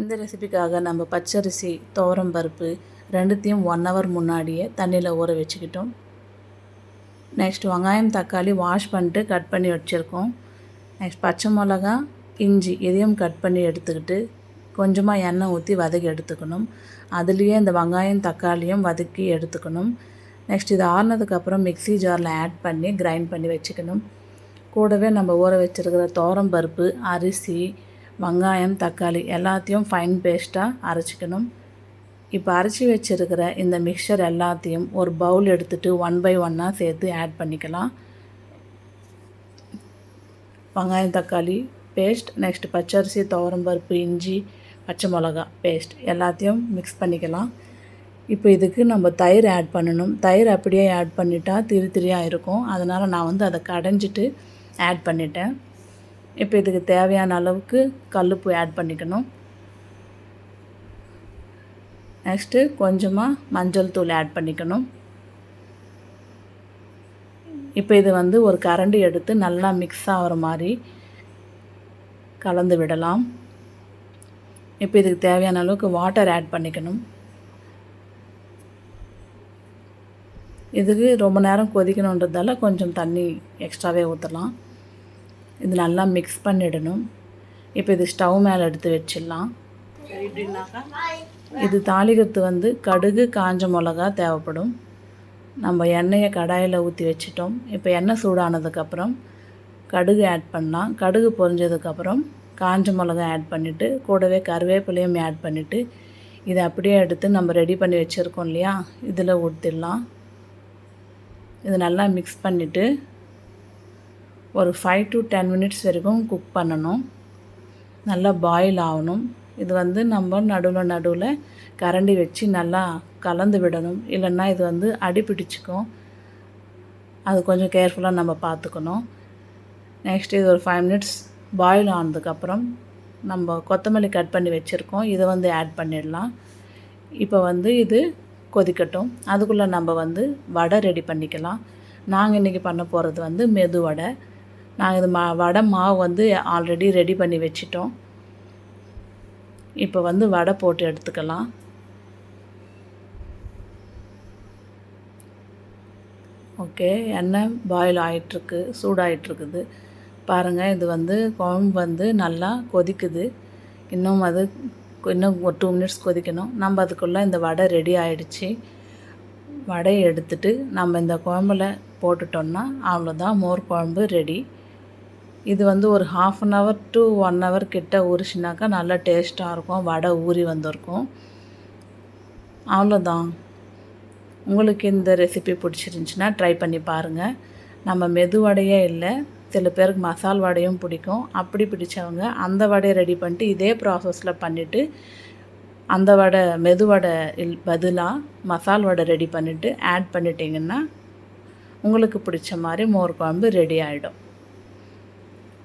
இந்த ரெசிபிக்காக நம்ம பச்சரிசி துவரம் பருப்பு ரெண்டுத்தையும் ஒன் ஹவர் முன்னாடியே தண்ணியில் ஊற வச்சுக்கிட்டோம். நெக்ஸ்ட் வெங்காயம் தக்காளி வாஷ் பண்ணிட்டு கட் பண்ணி வச்சுருக்கோம். நெக்ஸ்ட் பச்சை மிளகா இஞ்சி இதையும் கட் பண்ணி எடுத்துக்கிட்டு கொஞ்சமாக எண்ணெய் ஊற்றி வதக்கி எடுத்துக்கணும். அதுலேயே இந்த வெங்காயம் தக்காளியும் வதக்கி எடுத்துக்கணும். நெக்ஸ்ட் இது ஆறுனதுக்கப்புறம் மிக்ஸி ஜாரில் ஆட் பண்ணி கிரைண்ட் பண்ணி வச்சுக்கணும். கூடவே நம்ம ஊற வச்சுருக்கிற தோரம் பருப்பு அரிசி வெங்காயம் தக்காளி எல்லாத்தையும் ஃபைன் பேஸ்ட்டாக அரைச்சிக்கணும். இப்போ அரைச்சி வச்சுருக்கிற இந்த மிக்சர் எல்லாத்தையும் ஒரு பவுல் எடுத்துகிட்டு ஒன் பை ஒன்னாக சேர்த்து ஆட் பண்ணிக்கலாம். வெங்காயம் தக்காளி பேஸ்ட் நெக்ஸ்ட் பச்சரிசி துவரம்பருப்பு இஞ்சி பச்சை மிளகா பேஸ்ட் எல்லாத்தையும் மிக்ஸ் பண்ணிக்கலாம். இப்போ இதுக்கு நம்ம தயிர் ஆட் பண்ணணும். தயிர் அப்படியே ஆட் பண்ணிட்டா திரி திரியாக இருக்கும். அதனால் நான் வந்து அதை கடைஞ்சிட்டு ஆட் பண்ணிட்டேன். இப்போ இதுக்கு தேவையான அளவுக்கு கல்லுப்பு ஆட் பண்ணிக்கணும். நெக்ஸ்ட்டு கொஞ்சமாக மஞ்சள் தூள் ஆட் பண்ணிக்கணும். இப்போ இது வந்து ஒரு கரண்டி எடுத்து நல்லா மிக்ஸ் ஆகிற மாதிரி கலந்து விடலாம். இப்போ இதுக்கு தேவையான அளவுக்கு வாட்டர் ஆட் பண்ணிக்கணும். இதுக்கு ரொம்ப நேரம் கொதிக்கணுன்றதால கொஞ்சம் தண்ணி எக்ஸ்ட்ராவே ஊற்றலாம் இது நல்லா மிக்ஸ் பண்ணிடணும். இப்போ இது ஸ்டவ் மேலே எடுத்து வச்சிடலாம். இது தாளிகத்து வந்து கடுகு காஞ்ச மிளகா தேவைப்படும். நம்ம எண்ணெயை கடாயில் ஊற்றி வச்சிட்டோம். இப்போ எண்ணெய் சூடானதுக்கப்புறம் கடுகு ஆட் பண்ணலாம். கடுகு பொரிஞ்சதுக்கப்புறம் காஞ்ச மிளகா ஆட் பண்ணிவிட்டு கூடவே கருவேப்பிலையும் ஆட் பண்ணிவிட்டு இதை அப்படியே எடுத்து நம்ம ரெடி பண்ணி வச்சுருக்கோம் இல்லையா? இதில் ஊற்றிடலாம் இது நல்லா மிக்ஸ் பண்ணிவிட்டு ஒரு ஃபைவ் டு டென் மினிட்ஸ் வரைக்கும் குக் பண்ணணும். நல்லா பாயில் ஆகணும். இது வந்து நம்ம நடுவில் நடுவில் கரண்டி வச்சு நல்லா கலந்து விடணும். இல்லைன்னா இது வந்து அடி பிடிச்சிக்கும். அது கொஞ்சம் கேர்ஃபுல்லாக நம்ம பார்த்துக்கணும். நெக்ஸ்ட் இது ஒரு ஃபைவ் மினிட்ஸ் பாயில் ஆனதுக்கப்புறம் நம்ம கொத்தமல்லி கட் பண்ணி வச்சுருக்கோம். இதை வந்து ஆட் பண்ணிடலாம். இப்போ வந்து இது கொதிக்கட்டும். அதுக்குள்ளே நம்ம வந்து வடை ரெடி பண்ணிக்கலாம். நாங்கள் இன்றைக்கி பண்ண போகிறது வந்து மெது வடை நாங்கள் இது மா வடை மாவு வந்து ஆல்ரெடி ரெடி பண்ணி வச்சிட்டோம். இப்போ வந்து வடை போட்டு எடுத்துக்கலாம். ஓகே எண்ணெய் பாயில் ஆகிட்டுருக்கு சூடாகிட்டுருக்குது பாருங்கள் இது வந்து குழம்பு வந்து நல்லா கொதிக்குது. இன்னும் அது இன்னும் ஒரு டூ மினிட்ஸ் கொதிக்கணும். நம்ம அதுக்குள்ளே இந்த வடை ரெடி ஆகிடுச்சி வடையை எடுத்துட்டு நம்ம இந்த குழம்புல போட்டுட்டோம்னா அவ்வளோதான் மோர் குழம்பு ரெடி இது வந்து ஒரு half an hour to one hour கிட்ட ஊறிச்சினாக்கா நல்லா டேஸ்ட்டாக இருக்கும். வடை ஊறி வந்திருக்கும். அவ்வளோதான் உங்களுக்கு இந்த ரெசிபி பிடிச்சிருந்துச்சின்னா ட்ரை பண்ணி பாருங்கள் நம்ம மெது வடையே இல்லை. சில பேருக்கு மசால் வடையும் பிடிக்கும். அப்படி பிடிச்சவங்க அந்த வடையை ரெடி பண்ணிட்டு இதே ப்ராசஸில் பண்ணிவிட்டு அந்த வடை மெது வடை இல் பதிலாக மசால் வடை ரெடி பண்ணிவிட்டு ஆட் பண்ணிட்டீங்கன்னா உங்களுக்கு பிடிச்ச மாதிரி மோர் குழம்பு ரெடி ஆகிடும்